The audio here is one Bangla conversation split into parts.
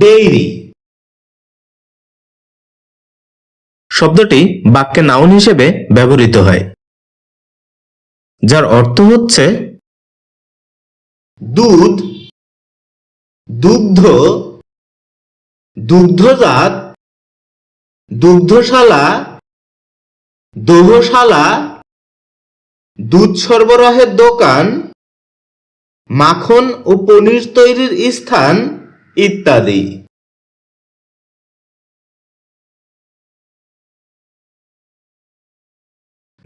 ডেইরি শব্দটি বাক্যে নাউন হিসেবে ব্যবহৃত হয়, যার অর্থ হচ্ছে দুধ, দুগ্ধ, দুগ্ধজাত, দুগ্ধশালা, দোহশালা, দুধ সরবরাহের দোকান, মাখন ও পনির তৈরির স্থান ইত্যাদি।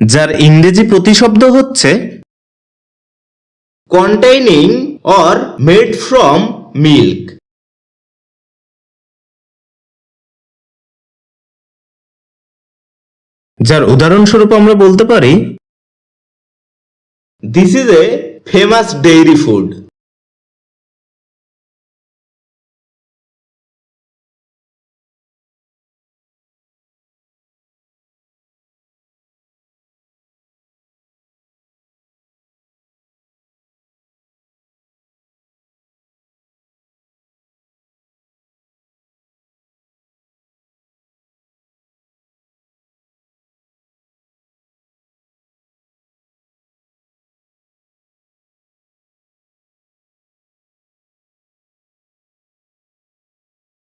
যার ইংরেজি প্রতিশব্দ হচ্ছে containing or made from milk যার উদাহরণস্বরূপ আমরা বলতে পারি this is a famous dairy food